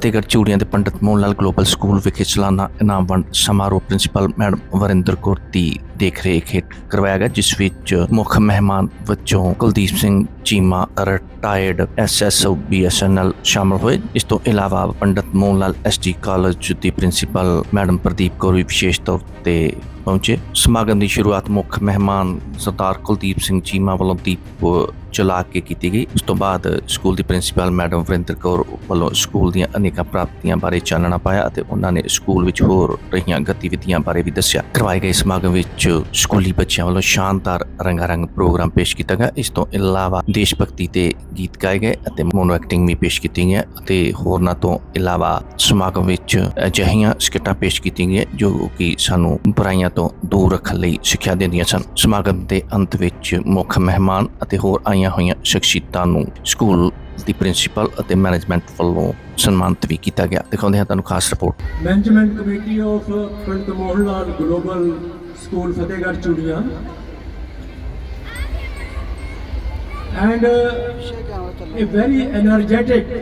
ਫਤਿਹਗੜ੍ਹ ਚੂੜੀਆਂ ਦੇ Pandit Mohan Lal global school ਵਿਖੇ ਸਾਲਾਨਾ ਇਨਾਮ ਵੰਡ ਸਮਾਰੋਹ ਪ੍ਰਿੰਸੀਪਲ ਮੈਡਮ ਵਰਿੰਦਰ ਕੌਰ ਦੀ ਦੇਖ ਰੇਖ ਹੇਠ ਕਰਵਾਇਆ ਗਿਆ, ਜਿਸ ਵਿੱਚ ਮੁੱਖ ਮਹਿਮਾਨ ਵਜੋਂ Kuldeep Singh Cheema retired SSO BSNL ਸ਼ਾਮਲ ਹੋਏ। ਇਸ ਤੋਂ ਇਲਾਵਾ ਪੰਡਿਤ ਮੋਹਨ ਲਾਲ ਐਸਟੀ ਕਾਲਜ ਦੀ ਪ੍ਰਿੰਸੀਪਲ ਮੈਡਮ ਪ੍ਰਦੀਪ ਕੌਰ ਵੀ ਵਿਸ਼ੇਸ਼ ਤੌਰ ਤੇ ਪਹੁੰਚੇ। ਸਮਾਗਮ ਦੀ ਸ਼ੁਰੂਆਤ ਮੁੱਖ ਮਹਿਮਾਨ ਸਰਦਾਰ ਕੁਲਦੀਪ ਸਿੰਘ ਚੀਮਾ ਵੱਲੋਂ ਦੀਪ ਚਲਾ ਕੇ ਕੀਤੀ ਗਈ। ਉਸ ਤੋਂ ਬਾਅਦ ਸਕੂਲ ਦੀ ਪ੍ਰਿੰਸੀਪਲ ਮੈਡਮ ਵਰਿੰਦਰ ਕੌਰ ਵੱਲੋਂ ਸਕੂਲ ਦੀਆਂ ਅਨੇਕਾਂ ਪ੍ਰਾਪਤੀਆਂ ਬਾਰੇ ਚਾਨਣਾ ਪਾਇਆ ਅਤੇ ਉਹਨਾਂ ਨੇ ਸਕੂਲ ਵਿੱਚ ਹੋ ਰਹੀਆਂ ਗਤੀਵਿਧੀਆਂ ਬਾਰੇ ਵੀ ਦੱਸਿਆ। ਕਰਵਾਏ ਗਏ ਸਮਾਗਮ ਵਿੱਚ ਸਕੂਲੀ ਬੱਚਿਆਂ ਵੱਲੋਂ ਸ਼ਾਨਦਾਰ ਰੰਗਾਰੰਗ ਪ੍ਰੋਗਰਾਮ ਪੇਸ਼ ਕੀਤਾ ਗਿਆ। ਇਸ ਤੋਂ ਇਲਾਵਾ ਦੇਸ਼ ਭਗਤੀ ਤੇ ਗੀਤ ਗਾਏ ਗਏ ਅਤੇ ਮੋਨੋ ਐਕਟਿੰਗ ਵੀ ਪੇਸ਼ ਕੀਤੀ ਗਈ ਅਤੇ ਹੋਰਨਾਂ ਤੋਂ ਇਲਾਵਾ ਸਮਾਗਮ ਵਿੱਚ ਅਜਿਹੀਆਂ ਸਕਿੱਟਾਂ ਪੇਸ਼ ਕੀਤੀਆਂ ਗਈਆਂ ਜੋ ਕਿ ਸਾਨੂੰ ਬੁਰਾਈਆਂ ਤੋਂ ਦੂਰ ਰੱਖਣ ਲਈ ਸਿੱਖਿਆ ਦਿੰਦੀਆਂ ਸਨ। ਸਮਾਗਮ ਦੇ ਅੰਤ ਵਿੱਚ ਮੁੱਖ ਮਹਿਮਾਨ ਅਤੇ ਹੋਰ ਆਈਆਂ ਹੋਈਆਂ ਸ਼ਖਸੀਅਤਾਂ ਨੂੰ ਸਕੂਲ ਦੀ ਪ੍ਰਿੰਸੀਪਲ ਅਤੇ ਮੈਨੇਜਮੈਂਟ ਵੱਲੋਂ ਸਨਮਾਨਿਤ ਵੀ ਕੀਤਾ ਗਿਆ। ਦਿਖਾਉਂਦੇ ਹਾਂ ਤੁਹਾਨੂੰ ਖਾਸ report. Management committee of Pant Mohan global school Fatehgarh Churian and uh, a very energetic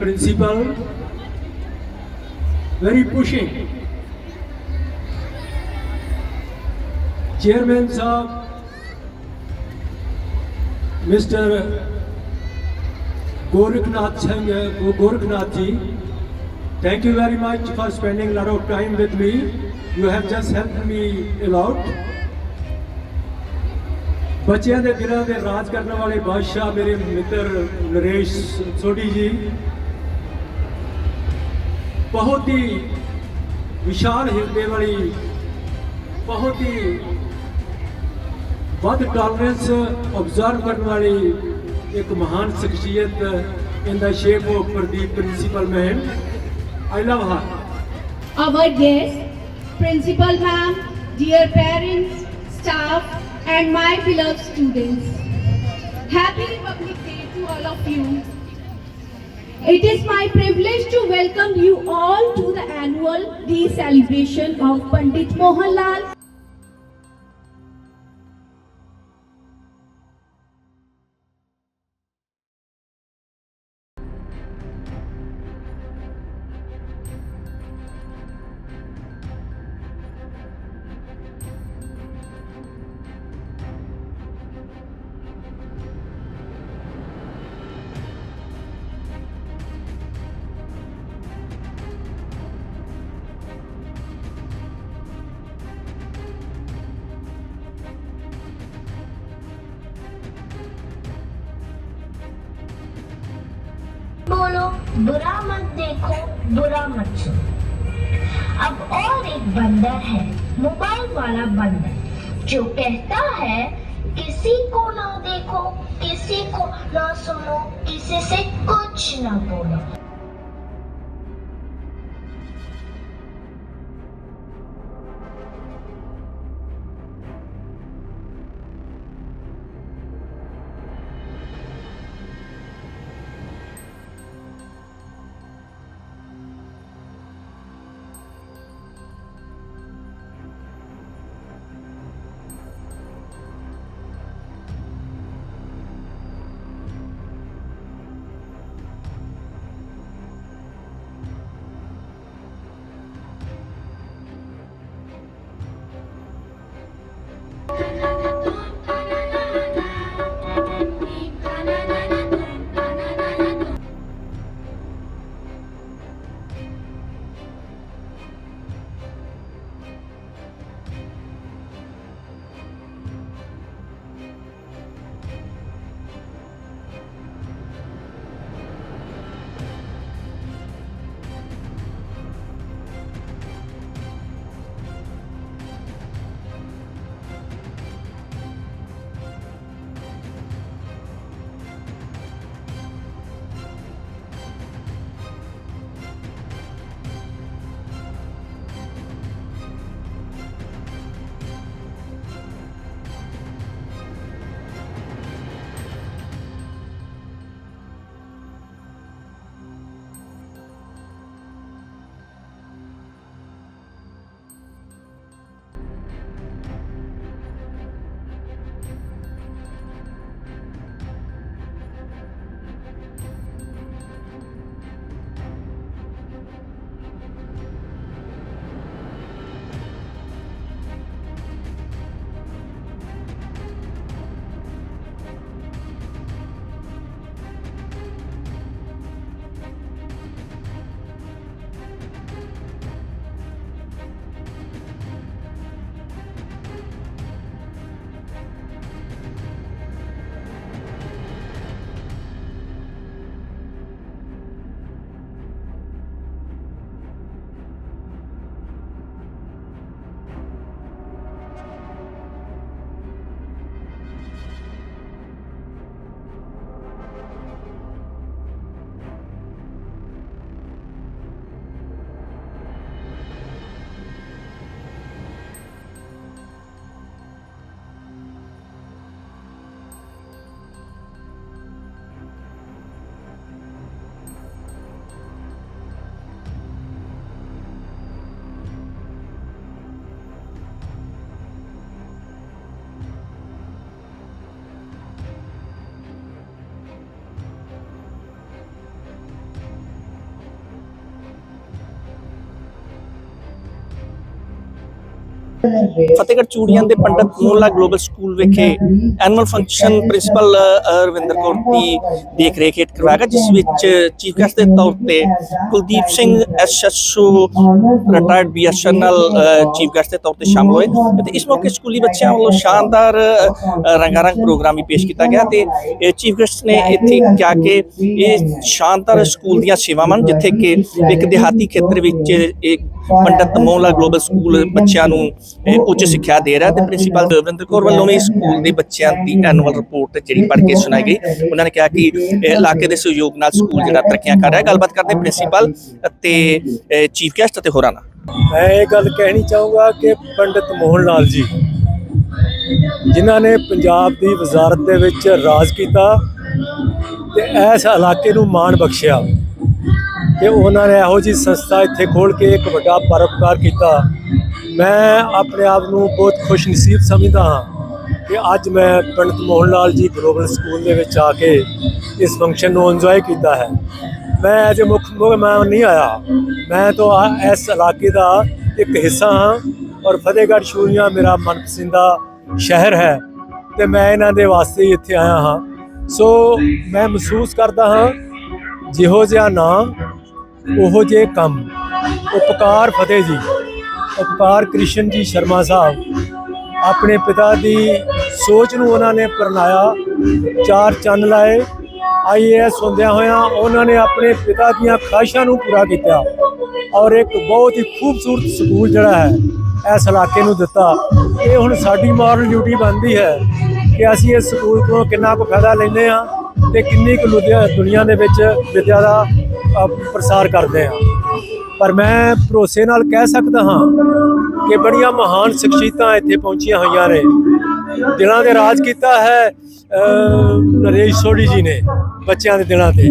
principal, very pushing. Chairman sahab mr Gorakhnath Singh, uh, Gorakhnath ji, thank you very much for spending a lot of time with me. You have just helped me a lot. ਬੱਚਿਆਂ ਦੇ ਦਿਲਾਂ ਦੇ ਰਾਜ ਕਰਨ ਵਾਲੇ ਬਾਦਸ਼ਾਹ ਮੇਰੇ ਮਿੱਤਰ ਨਰੇਸ਼ ਸੋਢੀ ਜੀ ਬਹੁਤ ਹੀ ਵਿਸ਼ਾਲ ਹਿਰਦੇ ਵਾਲੀ ਬਹੁਤ ਹੀ ਵੱਧ ਟਾਲਰੈਂਸ ਆਬਜ਼ਰਵ ਕਰਨ ਵਾਲੀ ਇੱਕ ਮਹਾਨ ਸ਼ਖਸੀਅਤ in the shape of Pradeep principal ma'am I love her our guests, principal ma'am, dear parents, staff, and my beloved students. Happy Republic Day to all of you. It is my privilege to welcome you all to the annual day celebration of Pandit Mohanlal बुरा मत देखो, बुरा मत सुनो। अब और एक बंदर है, मोबाइल वाला बंदर, जो कहता है, किसी को ना देखो, किसी को ना सुनो, किसी से कुछ ना बोलो। ਫਤਿਹਗੜ੍ਹ ਚੂੜੀਆਂ ਦੇ ਪੰਡਤ ਮੋਹਨਲਾਲ ਗਲੋਬਲ ਸਕੂਲ ਵਿਖੇ annual function principal Ravinder Kaur ਦੀ ਦੇਖ ਰੇਖ ਹੇਠ ਕਰਵਾਇਆ ਗਿਆ ਜਿਸ ਵਿੱਚ ਚੀਫ ਗੈਸਟ ਦੇ ਤੌਰ ਤੇ Kuldeep Singh SSO retired BSNL chief guest ਦੇ ਤੌਰ ਤੇ ਸ਼ਾਮਲ ਹੋਏ ਤੇ ਇਸ ਮੌਕੇ ਸਕੂਲੀ ਬੱਚਿਆਂ ਵੱਲੋਂ ਸ਼ਾਨਦਾਰ ਅ, ਰੰਗਾਰੰਗ ਪ੍ਰੋਗਰਾਮ ਵੀ ਪੇਸ਼ ਕੀਤਾ ਗਿਆ ਤੇ ਚੀਫ ਗੈਸਟ ਨੇ ਇੱਥੇ ਕਿਹਾ ਕਿ ਇਹ ਸ਼ਾਨਦਾਰ ਸਕੂਲ ਦੀਆਂ ਸੇਵਾਵਾਂ ਜਿੱਥੇ ਕਿ ਇੱਕ ਦਿਹਾਤੀ ਖੇਤਰ ਵਿੱਚ ਇੱਕ ਪੰਡਤ ਮੋਹਨਲਾਲ ਗਲੋਬਲ ਸਕੂਲ ਬੱਚਿਆਂ ਨੂੰ ਅਹ, ਉੱਚ ਸਿੱਖਿਆ ਦੇ ਰਿਹਾ ਤੇ ਪ੍ਰਿੰਸੀਪਲ ਦਵਿੰਦਰ ਕੌਰ ਵੱਲੋਂ ਵੀ ਸਕੂਲ ਦੇ ਬੱਚਿਆਂ ਦੀ ਐਨੂਅਲ ਰਿਪੋਰਟ ਜਿਹੜੀ ਪੜ੍ਹ ਕੇ ਸੁਣਾਈ ਗਈ। ਉਹਨਾਂ ਨੇ ਕਿਹਾ ਕਿ ਅਹ, ਇਲਾਕੇ ਦੇ ਸਹਿਯੋਗ ਨਾਲ ਸਕੂਲ ਜਿਹੜਾ ਤਰੱਕੀਆਂ ਕਰ ਰਿਹਾ। ਗੱਲਬਾਤ ਕਰਦੇ ਪ੍ਰਿੰਸੀਪਲ ਅਤੇ ਚੀਫ ਗੈਸਟ ਅਤੇ ਹੋਰਾਂ ਨਾਲ। ਮੈਂ ਇਹ ਗੱਲ ਕਹਿਣੀ ਚਾਹੂੰਗਾ ਕਿ ਪੰਡਿਤ ਮੋਹਨ ਲਾਲ ਜੀ ਜਿਨ੍ਹਾਂ ਨੇ ਪੰਜਾਬ ਦੀ ਵਜ਼ਾਰਤ ਦੇ ਵਿੱਚ ਰਾਜ ਕੀਤਾ ਤੇ ਇਸ ਇਲਾਕੇ ਨੂੰ ਮਾਣ ਬਖਸ਼ਿਆ। ਕਿ ਉਹਨਾਂ ਨੇ ਇਹੋ ਜੀ ਸੰਸਥਾ ਇੱਥੇ ਖੋਲ ਕੇ ਇੱਕ ਵੱਡਾ ਪਰਉਪਕਾਰ ਕੀਤਾ। ਮੈਂ ਆਪਣੇ ਆਪ ਨੂੰ ਬਹੁਤ ਖੁਸ਼ ਨਸੀਬ ਸਮਝਦਾ ਹਾਂ ਕਿ ਅੱਜ ਮੈਂ ਪੰਡਿਤ ਮੋਹਨ ਲਾਲ ਜੀ ਗਲੋਬਲ ਸਕੂਲ ਦੇ ਵਿੱਚ ਆ ਕੇ ਇਸ ਫੰਕਸ਼ਨ ਨੂੰ ਇੰਜੋਏ ਕੀਤਾ ਹੈ। ਮੈਂ ਐਜ ਮੁੱਖ ਮੈਂ ਨਹੀਂ ਆਇਆ। ਮੈਂ ਤਾਂ ਇਸ ਇਲਾਕੇ ਦਾ ਇੱਕ ਹਿੱਸਾ ਹਾਂ ਔਰ ਫਤਿਹਗੜ੍ਹ ਸ਼ੂਰੀਆ ਮੇਰਾ ਮਨਪਸੰਦਾ ਸ਼ਹਿਰ ਹੈ ਤੇ ਮੈਂ ਇਹਨਾਂ ਦੇ ਵਾਸਤੇ ਹੀ ਇੱਥੇ ਆਇਆ ਹਾਂ। ਸੋ ਮੈਂ ਮਹਿਸੂਸ ਕਰਦਾ ਹਾਂ ਜਿਹੋ ਜਿਹਾ ਨਾਂ ਉਹੋ ਜੇ ਕੰਮ। ਉਪਕਾਰ ਫਤਿਹ ਜੀ, ਉਪਕਾਰ ਕ੍ਰਿਸ਼ਨ ਜੀ ਸ਼ਰਮਾ ਸਾਹਿਬ, ਆਪਣੇ ਪਿਤਾ ਦੀ ਸੋਚ ਨੂੰ ਉਹਨਾਂ ਨੇ ਪ੍ਰਣਾਇਆ, ਚਾਰ ਚੰਨ ਲਾਏ ਆਈਏਐਸ ਹੁੰਦਿਆਂ ਹੋਇਆਂ ਉਹਨਾਂ ਨੇ ਆਪਣੇ ਪਿਤਾ ਦੀਆਂ ਖਾਹਿਸ਼ਾਂ ਨੂੰ ਪੂਰਾ ਕੀਤਾ ਔਰ ਇੱਕ ਬਹੁਤ ਹੀ ਖੂਬਸੂਰਤ ਸਕੂਲ ਜਿਹੜਾ ਹੈ, ਇਸ ਇਲਾਕੇ ਨੂੰ ਦਿੱਤਾ। ਇਹ ਹੁਣ ਸਾਡੀ ਮਾਰਲ ਡਿਊਟੀ ਬਣਦੀ ਹੈ ਕਿ ਅਸੀਂ ਇਸ ਸਕੂਲ ਤੋਂ ਕਿੰਨਾ ਕੁ ਫਾਇਦਾ ਲੈਂਦੇ ਹਾਂ ਤੇ ਕਿੰਨੀ ਕੁ ਲੁਧਿਆ- ਦੁਨੀਆ ਦੇ ਵਿੱਚ ਵਿਦਿਆ ਦਾ ਪ੍ਰਸਾਰ ਕਰਦੇ ਹਾਂ। ਪਰ ਮੈਂ ਭਰੋਸੇ ਨਾਲ ਕਹਿ ਸਕਦਾ ਹਾਂ ਕਿ ਬੜੀਆਂ ਮਹਾਨ ਸ਼ਖਸੀਅਤਾਂ ਇੱਥੇ ਪਹੁੰਚੀਆਂ ਹੋਈਆਂ ਨੇ। ਦਿਲਾਂ ਦੇ ਰਾਜ ਕੀਤਾ ਹੈ ਨਰੇਸ਼ ਸੋਢੀ ਜੀ ਨੇ ਬੱਚਿਆਂ ਦੇ ਦਿਲਾਂ ਤੇ।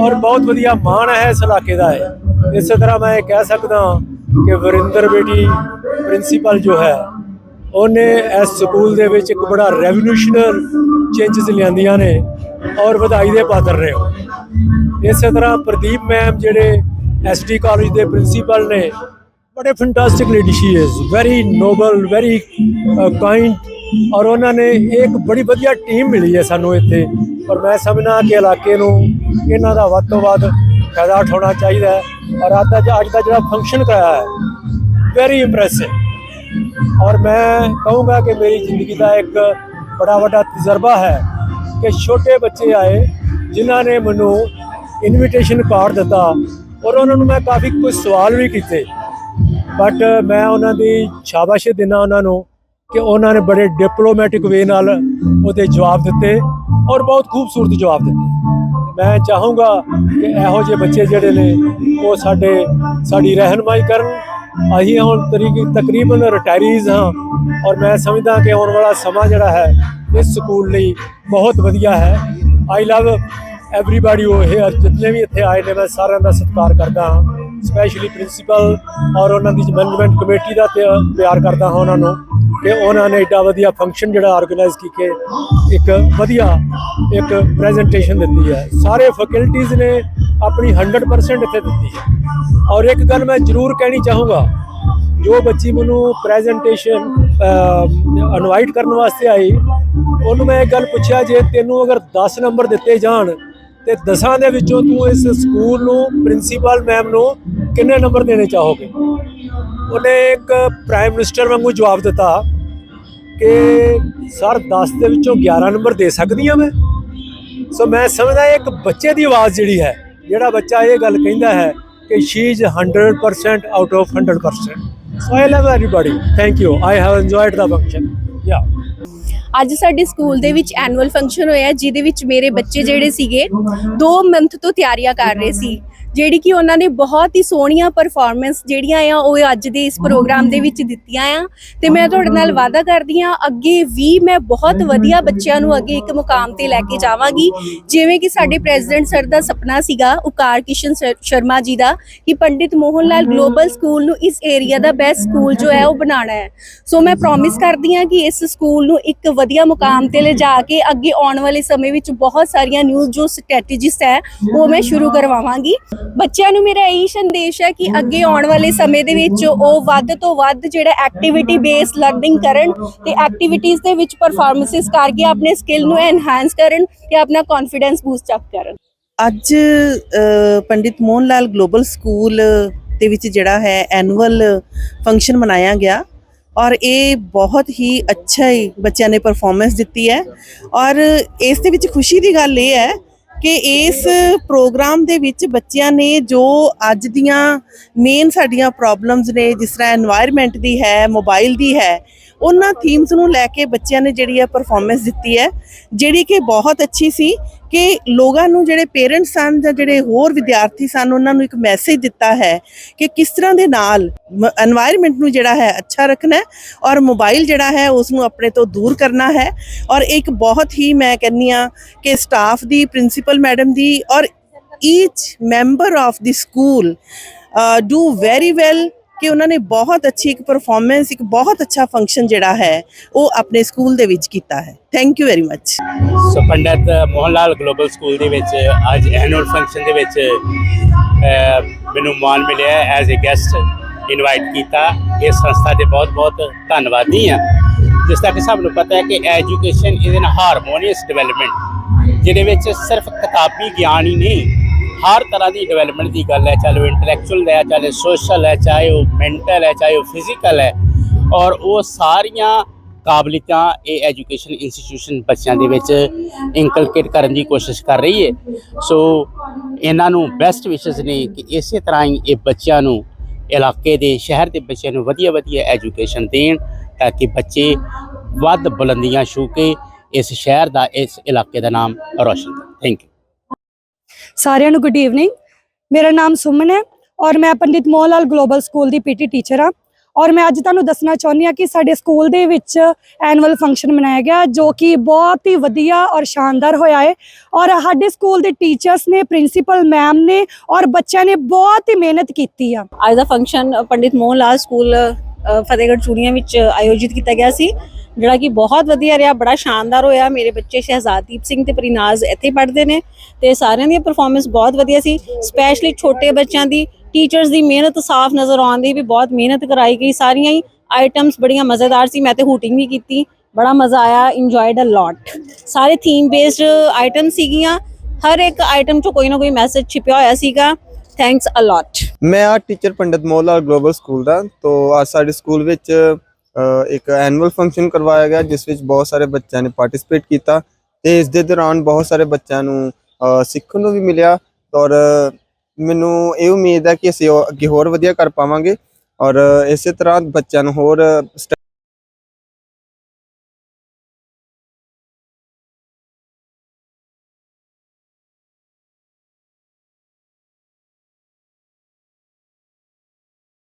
ਔਰ ਬਹੁਤ ਵਧੀਆ ਮਾਣ ਹੈ ਇਸ ਇਲਾਕੇ ਦਾ ਹੈ ਇਸੇ ਤਰ੍ਹਾਂ ਮੈਂ ਇਹ ਕਹਿ ਸਕਦਾ ਹਾਂ ਕਿ ਵਰਿੰਦਰ ਬੇਟੀ ਪ੍ਰਿੰਸੀਪਲ ਜੋ ਹੈ, ਉਹਨੇ ਇਸ ਸਕੂਲ ਦੇ ਵਿੱਚ ਇੱਕ ਬੜਾ ਰੈਵੋਲੂਸ਼ਨਰ ਚੇਂਜਸ ਲਿਆਂਦੀਆਂ ਨੇ ਔਰ ਵਧਾਈ ਦੇ ਪਾਤਰ ਨੇ ਉਹ। ਇਸੇ ਤਰ੍ਹਾਂ ਪ੍ਰਦੀਪ ਮੈਮ ਜਿਹੜੇ ਐਸਟੀ ਕਾਲਜ ਦੇ ਪ੍ਰਿੰਸੀਪਲ ਨੇ, ਬੜੇ fantastic lady she is very noble very kind ਔਰ ਉਹਨਾਂ ਨੇ ਇੱਕ ਬੜੀ ਵਧੀਆ ਟੀਮ ਮਿਲੀ ਹੈ ਸਾਨੂੰ ਇੱਥੇ। ਔਰ ਮੈਂ ਸਮਝਣਾ ਕਿ ਇਲਾਕੇ ਨੂੰ ਇਹਨਾਂ ਦਾ ਵੱਧ ਤੋਂ ਵੱਧ ਫਾਇਦਾ ਉਠਾਉਣਾ ਚਾਹੀਦਾ ਹੈ ਔਰ ਅੱਜ ਦਾ ਅੱਜ ਦਾ ਜਿਹੜਾ ਫੰਕਸ਼ਨ ਕਰਾਇਆ ਹੈ ਵੈਰੀ ਇੰਪ੍ਰੈਸਿਵ ਔਰ ਮੈਂ ਕਹੂੰਗਾ ਕਿ ਮੇਰੀ ਜ਼ਿੰਦਗੀ ਦਾ ਇੱਕ ਬੜਾ ਵੱਡਾ ਤਜਰਬਾ ਹੈ ਕਿ ਛੋਟੇ ਬੱਚੇ ਆਏ ਜਿਨ੍ਹਾਂ ਨੇ ਮੈਨੂੰ ਇਨਵੀਟੇਸ਼ਨ ਕਾਰਡ ਦਿੱਤਾ ਔਰ ਉਹਨਾਂ ਨੂੰ ਮੈਂ ਕਾਫੀ ਕੁਝ ਸਵਾਲ ਵੀ ਕੀਤੇ। ਬਟ ਮੈਂ ਉਹਨਾਂ ਦੀ ਸ਼ਾਬਾਸ਼ ਦਿੰਦਾ ਉਹਨਾਂ ਨੂੰ ਕਿ ਉਹਨਾਂ ਨੇ ਬੜੇ ਡਿਪਲੋਮੈਟਿਕ ਵੇ ਨਾਲ ਉਹਦੇ ਜਵਾਬ ਦਿੱਤੇ ਔਰ ਬਹੁਤ ਖੂਬਸੂਰਤ ਜਵਾਬ ਦਿੱਤੇ। ਮੈਂ ਚਾਹੂੰਗਾ ਕਿ ਇਹੋ ਜਿਹੇ ਬੱਚੇ ਜਿਹੜੇ ਨੇ, ਉਹ ਸਾਡੇ, ਸਾਡੀ ਰਹਿਨਮਾਈ ਕਰਨ। ਅਸੀਂ ਹੁਣ ਤਰੀਕ ਤਕਰੀਬਨ ਰਿਟਾਇਰੀਜ਼ ਹਾਂ ਔਰ ਮੈਂ ਸਮਝਦਾ ਕਿ ਆਉਣ ਵਾਲਾ ਸਮਾਂ ਜਿਹੜਾ ਹੈ, ਇਸ ਸਕੂਲ ਲਈ ਬਹੁਤ ਵਧੀਆ ਹੈ। ਆਈ ਲਵ ਐਵਰੀਬਾਡੀ ਉਹ ਹੇਅਰ ਜਿਤਨੇ ਵੀ ਇੱਥੇ ਆਏ ਨੇ, ਮੈਂ ਸਾਰਿਆਂ ਦਾ ਸਤਿਕਾਰ ਕਰਦਾ ਹਾਂ। ਸਪੈਸ਼ਲੀ ਪ੍ਰਿੰਸੀਪਲ ਔਰ ਉਹਨਾਂ ਦੀ ਮੈਨੇਜਮੈਂਟ ਕਮੇਟੀ ਦਾ ਤੇ ਪਿਆਰ ਕਰਦਾ ਹਾਂ ਉਹਨਾਂ ਨੂੰ। ਕਿ ਉਹਨਾਂ ਨੇ ਏਡਾ ਵਧੀਆ ਫੰਕਸ਼ਨ ਜਿਹੜਾ ਆਰਗੇਨਾਈਜ਼ ਕੀਕੇ ਇੱਕ ਵਧੀਆ, ਇੱਕ ਪ੍ਰੈਜੈਂਟੇਸ਼ਨ ਦਿੱਤੀ ਹੈ। ਸਾਰੇ ਫੈਕਲਟੀਆਂ ਨੇ ਆਪਣੀ 100% ਇੱਥੇ ਦਿੱਤੀ ਹੈ। ਔਰ ਇੱਕ ਗੱਲ ਮੈਂ ਜ਼ਰੂਰ ਕਹਿਣੀ ਚਾਹੂੰਗਾ, ਜੋ ਬੱਚੀ ਮੈਨੂੰ ਪ੍ਰੈਜੈਂਟੇਸ਼ਨ ਇਨਵਾਈਟ ਕਰਨ ਵਾਸਤੇ ਆਈ, ਉਹਨੂੰ ਮੈਂ ਇੱਕ ਗੱਲ ਪੁੱਛਿਆ, ਜੇ ਤੈਨੂੰ ਅਗਰ 10 ਨੰਬਰ ਦਿੱਤੇ ਜਾਣ ਤੇ 10 ਦੇ ਵਿੱਚੋਂ ਤੂੰ ਇਸ ਸਕੂਲ ਨੂੰ ਪ੍ਰਿੰਸੀਪਲ ਮੈਮ ਨੂੰ ਕਿੰਨੇ ਨੰਬਰ ਦੇਣੇ ਚਾਹੋਗੇ? ਉਹਨੇ ਇੱਕ ਪ੍ਰਾਈਮ ਮਿਨਿਸਟਰ ਵਾਂਗੂ ਜਵਾਬ ਦਿੱਤਾ ਕਿ, ਸਰ 10 ਦੇ ਵਿੱਚੋਂ 11 ਨੰਬਰ ਦੇ ਸਕਦੀ ਹਾਂ ਮੈਂ। ਸੋ ਮੈਂ ਸਮਝਦਾ ਇੱਕ ਬੱਚੇ ਦੀ ਆਵਾਜ਼ ਜਿਹੜੀ ਹੈ, ਜਿਹੜਾ ਬੱਚਾ ਇਹ ਗੱਲ ਕਹਿੰਦਾ ਹੈ ਕਿ she is 100% out of 100% so I love everybody thank you I have enjoyed the function. Yeah. ਅੱਜ ਸਾਡੇ ਸਕੂਲ ਦੇ ਵਿੱਚ ਐਨੂਅਲ ਫੰਕਸ਼ਨ ਹੋਇਆ, ਜਿਹਦੇ ਵਿੱਚ ਮੇਰੇ ਬੱਚੇ ਜਿਹੜੇ ਸੀਗੇ 2 ਮੰਥ ਤੋਂ ਤਿਆਰੀਆਂ ਕਰ ਰਹੇ ਸੀ। ਜਿਹੜੀ ਕਿ ਉਹਨਾਂ ਨੇ ਬਹੁਤ ਹੀ ਸੋਹਣੀਆਂ ਪਰਫਾਰਮੈਂਸ ਜਿਹੜੀਆਂ ਆ, ਉਹ ਅੱਜ ਦੇ ਇਸ ਪ੍ਰੋਗਰਾਮ ਦੇ ਵਿੱਚ ਦਿੱਤੀਆਂ ਆ। ਤੇ ਮੈਂ ਤੁਹਾਡੇ ਨਾਲ ਵਾਅਦਾ ਕਰਦੀ ਆ ਅੱਗੇ ਵੀ ਮੈਂ ਬਹੁਤ ਵਧੀਆ ਬੱਚਿਆਂ ਨੂੰ ਅੱਗੇ ਇੱਕ ਮੁਕਾਮ ਤੇ ਲੈ ਕੇ ਜਾਵਾਂਗੀ। ਜਿਵੇਂ ਕਿ ਸਾਡੇ ਪ੍ਰੈਜ਼ੀਡੈਂਟ ਸਰ ਦਾ ਸੁਪਨਾ ਸੀਗਾ, ਉਕਾਰ ਕਿਸ਼ਨ ਸਰ- ਸ਼ਰਮਾ ਜੀ ਦਾ, ਕਿ ਪੰਡਿਤ ਮੋਹਨ ਲਾਲ ਗਲੋਬਲ ਸਕੂਲ ਨੂੰ ਇਸ ਏਰੀਆ ਦਾ ਬੈਸਟ ਸਕੂਲ ਜੋ ਹੈ, ਉਹ ਬਣਾਉਣਾ ਹੈ। ਸੋ ਮੈਂ ਪ੍ਰੋਮਿਸ ਕਰਦੀ ਹਾਂ ਕਿ ਇਸ ਸਕੂਲ ਨੂੰ ਇੱਕ ਵਧੀਆ ਮੁਕਾਮ ਤੇ ਲਿਜਾ ਕੇ ਅੱਗੇ ਆਉਣ ਵਾਲੇ ਸਮੇਂ ਵਿੱਚ ਬਹੁਤ ਸਾਰੀਆਂ ਨਿਊ ਜੋ ਸਟ੍ਰੈਟੇਜੀਸ ਹੈ, ਉਹ ਮੈਂ ਸ਼ੁਰੂ ਕਰਵਾਵਾਂਗੀ। ਬੱਚਿਆਂ ਨੂੰ ਮੇਰਾ ਇਹੀ ਸੰਦੇਸ਼ ਹੈ ਕਿ ਅੱਗੇ ਆਉਣ ਵਾਲੇ ਸਮੇਂ ਦੇ ਵਿੱਚ ਉਹ ਵੱਧ ਤੋਂ ਵੱਧ ਜਿਹੜਾ ਐਕਟੀਵਿਟੀ ਬੇਸਡ ਲਰਨਿੰਗ ਕਰਨ ਤੇ ਐਕਟੀਵਿਟੀਜ਼ ਦੇ ਵਿੱਚ ਪਰਫਾਰਮੈਂਸਿਸ ਕਰਕੇ ਆਪਣੇ ਸਕਿੱਲ ਨੂੰ ਐਨਹਾਂਸ ਕਰਨ ਤੇ ਆਪਣਾ ਕੌਨਫੀਡੈਂਸ ਬੂਸਟ ਅਪ ਕਰਨ। ਅੱਜ ਪੰਡਿਤ ਮੋਹਨ ਲਾਲ ਗਲੋਬਲ ਸਕੂਲ ਦੇ ਵਿੱਚ ਜਿਹੜਾ ਹੈ ਐਨੂਅਲ ਫੰਕਸ਼ਨ ਮਨਾਇਆ ਗਿਆ। ਔਰ ਇਹ ਬਹੁਤ ਹੀ ਅੱਛਾ ਹੀ ਬੱਚਿਆਂ ਨੇ ਪਰਫਾਰਮੈਂਸ ਦਿੱਤੀ ਹੈ। ਔਰ ਇਸ ਦੇ ਵਿੱਚ ਖੁਸ਼ੀ ਦੀ ਗੱਲ ਇਹ ਹੈ ਕਿ ਇਸ ਪ੍ਰੋਗਰਾਮ ਦੇ ਵਿੱਚ ਬੱਚਿਆਂ ਨੇ ਜੋ ਅੱਜ ਦੀਆਂ ਮੇਨ ਸਾਡੀਆਂ ਪ੍ਰੋਬਲਮਸ ਨੇ, ਜਿਸ ਤਰ੍ਹਾਂ এনवायरमेंट ਦੀ ਹੈ ਮੋਬਾਈਲ ਦੀ ਹੈ, ਉਹਨਾਂ ਥੀਮਸ ਨੂੰ ਲੈ ਕੇ ਬੱਚਿਆਂ ਨੇ ਜਿਹੜੀ ਹੈ ਪਰਫਾਰਮੈਂਸ ਦਿੱਤੀ ਹੈ, ਜਿਹੜੀ ਕਿ ਬਹੁਤ ਅੱਛੀ ਸੀ। ਕਿ ਲੋਕਾਂ ਨੂੰ ਜਿਹੜੇ ਪੇਰੈਂਟਸ ਸਨ ਜਾਂ ਜਿਹੜੇ ਹੋਰ ਵਿਦਿਆਰਥੀ ਸਨ, ਉਹਨਾਂ ਨੂੰ ਇੱਕ ਮੈਸੇਜ ਦਿੱਤਾ ਹੈ ਕਿ ਕਿਸ ਤਰ੍ਹਾਂ ਦੇ ਨਾਲ এনवायरमेंट ਨੂੰ ਜਿਹੜਾ ਹੈ ਅੱਛਾ ਰੱਖਣਾ ਔਰ ਮੋਬਾਈਲ ਜਿਹੜਾ ਹੈ ਉਸ ਨੂੰ ਆਪਣੇ ਤੋਂ ਦੂਰ ਕਰਨਾ ਹੈ। ਔਰ ਇੱਕ ਬਹੁਤ ਹੀ ਮੈਂ ਕਹਿੰਨੀ ਆ ਕਿ ਸਟਾਫ ਦੀ ਪ੍ਰਿੰਸੀਪਲ ਮੈਡਮ ਦੀ ਔਰ each member of the school do very well ਕਿ ਉਹਨਾਂ ਨੇ ਬਹੁਤ ਅੱਛੀ ਇੱਕ ਪਰਫਾਰਮੈਂਸ ਇੱਕ ਬਹੁਤ ਅੱਛਾ ਫੰਕਸ਼ਨ ਜਿਹੜਾ ਹੈ, ਉਹ ਆਪਣੇ ਸਕੂਲ ਦੇ ਵਿੱਚ ਕੀਤਾ ਹੈ। Thank you very much so Pandit Mohan Lal global school ਦੇ ਵਿੱਚ ਅੱਜ ਐਨੂਅਲ ਫੰਕਸ਼ਨ ਦੇ ਵਿੱਚ ਮੈਨੂੰ ਮਾਣ ਮਿਲਿਆ ਐਜ਼ ਅ ਗੈਸਟ ਇਨਵਾਈਟ ਕੀਤਾ। ਇਸ ਸੰਸਥਾ ਦੇ ਬਹੁਤ ਬਹੁਤ ਧੰਨਵਾਦੀ ਹਾਂ। ਜਿਸ ਤੱਕ ਸਭ ਨੂੰ ਪਤਾ ਹੈ ਕਿ education is an harmonious development ਜਿਹਦੇ ਵਿੱਚ ਸਿਰਫ ਕਿਤਾਬੀ ਗਿਆਨ ਹੀ ਨਹੀਂ ਹਰ ਤਰ੍ਹਾਂ ਦੀ ਡਿਵੈਲਪਮੈਂਟ ਦੀ ਗੱਲ ਹੈ, ਚਾਹੇ ਉਹ ਇੰਟੈਲੈਕਚੁਅਲ ਹੈ, ਚਾਹੇ ਸੋਸ਼ਲ ਹੈ, ਚਾਹੇ ਉਹ ਮੈਂਟਲ ਹੈ, ਚਾਹੇ ਉਹ ਫਿਜ਼ੀਕਲ ਹੈ। ਔਰ ਉਹ ਸਾਰੀਆਂ ਕਾਬਲੀਅਤਾਂ ਇਹ ਐਜੂਕੇਸ਼ਨ ਇੰਸਟੀਟਿਊਸ਼ਨ ਬੱਚਿਆਂ ਦੇ ਵਿੱਚ ਇਨਕਲਕੇਟ ਕਰਨ ਦੀ ਕੋਸ਼ਿਸ਼ ਕਰ ਰਹੀ ਹੈ। ਸੋ ਇਹਨਾਂ ਨੂੰ ਬੈਸਟ ਵਿਸ਼ੇਸ ਨੇ ਕਿ ਇਸੇ ਤਰ੍ਹਾਂ ਹੀ ਇਹ ਬੱਚਿਆਂ ਨੂੰ ਇਲਾਕੇ ਦੇ, ਸ਼ਹਿਰ ਦੇ ਬੱਚਿਆਂ ਨੂੰ ਵਧੀਆ ਵਧੀਆ ਐਜੂਕੇਸ਼ਨ ਦੇਣ, ਤਾਂ ਕਿ ਬੱਚੇ ਵੱਧ ਬੁਲੰਦੀਆਂ ਛੂ ਕੇ ਇਸ ਸ਼ਹਿਰ ਦਾ, ਇਸ ਇਲਾਕੇ ਦਾ ਨਾਮ ਰੋਸ਼ਨ ਕਰਨ। ਥੈਂਕ ਯੂ ਸਾਰਿਆਂ ਨੂੰ ਗੁੱਡ ਈਵਨਿੰਗ ਮੇਰਾ ਨਾਮ ਸੁਮਨ ਹੈ ਔਰ ਮੈਂ ਪੰਡਿਤ ਮੋਹਨ ਲਾਲ ਗਲੋਬਲ ਸਕੂਲ ਦੀ ਪੀਟੀ ਟੀਚਰ ਹਾਂ। ਔਰ ਮੈਂ ਅੱਜ ਤੁਹਾਨੂੰ ਦੱਸਣਾ ਚਾਹੁੰਦੀ ਹਾਂ ਕਿ ਸਾਡੇ ਸਕੂਲ ਦੇ ਵਿੱਚ ਐਨੂਅਲ ਫੰਕਸ਼ਨ ਮਨਾਇਆ ਗਿਆ, ਜੋ ਕਿ ਬਹੁਤ ਹੀ ਵਧੀਆ ਔਰ ਸ਼ਾਨਦਾਰ ਹੋਇਆ ਹੈ। ਔਰ ਸਾਡੇ ਸਕੂਲ ਦੇ ਟੀਚਰਸ ਨੇ, ਪ੍ਰਿੰਸੀਪਲ ਮੈਮ ਨੇ ਔਰ ਬੱਚਿਆਂ ਨੇ ਬਹੁਤ ਹੀ ਮਿਹਨਤ ਕੀਤੀ ਆ। ਅੱਜ ਦਾ ਫੰਕਸ਼ਨ ਪੰਡਿਤ ਮੋਹਨ ਲਾਲ ਸਕੂਲ ਫਤਿਹਗੜ੍ਹ ਚੂੜੀਆਂ ਵਿੱਚ ਆਯੋਜਿਤ ਕੀਤਾ ਗਿਆ ਸੀ, ਜਿਹੜਾ ਕਿ ਬਹੁਤ ਵਧੀਆ ਰਿਹਾ, ਬੜਾ ਸ਼ਾਨਦਾਰ ਹੋਇਆ। ਮੇਰੇ ਬੱਚੇ ਸ਼ਹਿਜ਼ਾਦੀਪ ਸਿੰਘ ਤੇ ਪ੍ਰਿਨਾਜ਼ ਇੱਥੇ ਪੜ੍ਹਦੇ ਨੇ ਤੇ ਸਾਰਿਆਂ ਦੀ ਪਰਫਾਰਮੈਂਸ ਬਹੁਤ ਵਧੀਆ ਸੀ। ਸਪੈਸ਼ਲੀ ਛੋਟੇ ਬੱਚਿਆਂ ਦੀ ਟੀਚਰਸ ਦੀ ਮਿਹਨਤ ਸਾਫ਼ ਨਜ਼ਰ ਆਉਂਦੀ ਵੀ ਬਹੁਤ ਮਿਹਨਤ ਕਰਾਈ ਗਈ। ਸਾਰੀਆਂ ਹੀ ਆਈਟਮਸ ਬੜੀਆਂ ਮਜ਼ੇਦਾਰ ਸੀ। ਮੈਂ ਤੇ ਹੂਟਿੰਗ ਵੀ ਕੀਤੀ। ਬੜਾ ਮਜ਼ਾ ਆਇਆ ਇੰਜੋਇਡ ਅ ਲੋਟ ਸਾਰੇ ਥੀਮ ਬੇਸਡ ਆਈਟਮ ਸੀਗੀਆਂ। ਹਰ ਇੱਕ ਆਈਟਮ 'ਚ ਕੋਈ ਨਾ ਕੋਈ ਮੈਸੇਜ ਛਿਪਿਆ ਹੋਇਆ ਸੀਗਾ। ਥੈਂਕਸ ਅ ਲੋਟ ਮੈਂ ਆ teacher Pandit Mohan Lal global school ਦਾ, ਤੋਂ ਅੱਜ ਸਾਡੇ ਸਕੂਲ ਵਿੱਚ ਇੱਕ ਐਨੂਅਲ ਫੰਕਸ਼ਨ ਕਰਵਾਇਆ ਗਿਆ, ਜਿਸ ਵਿੱਚ ਬਹੁਤ ਸਾਰੇ ਬੱਚਿਆਂ ਨੇ ਪਾਰਟਿਸਿਪੇਟ ਕੀਤਾ ਤੇ ਇਸ ਦੇ ਦੌਰਾਨ ਬਹੁਤ ਸਾਰੇ ਬੱਚਿਆਂ ਨੂੰ ਸਿੱਖਣ ਨੂੰ ਵੀ ਮਿਲਿਆ ਔਰ ਮੈਨੂੰ ਇਹ ਉਮੀਦ ਹੈ ਕਿ ਅਸੀਂ ਉਹ ਅੱਗੇ ਹੋਰ ਵਧੀਆ ਕਰ ਪਾਵਾਂਗੇ ਔਰ ਇਸੇ ਤਰ੍ਹਾਂ ਬੱਚਿਆਂ ਨੂੰ ਹੋਰ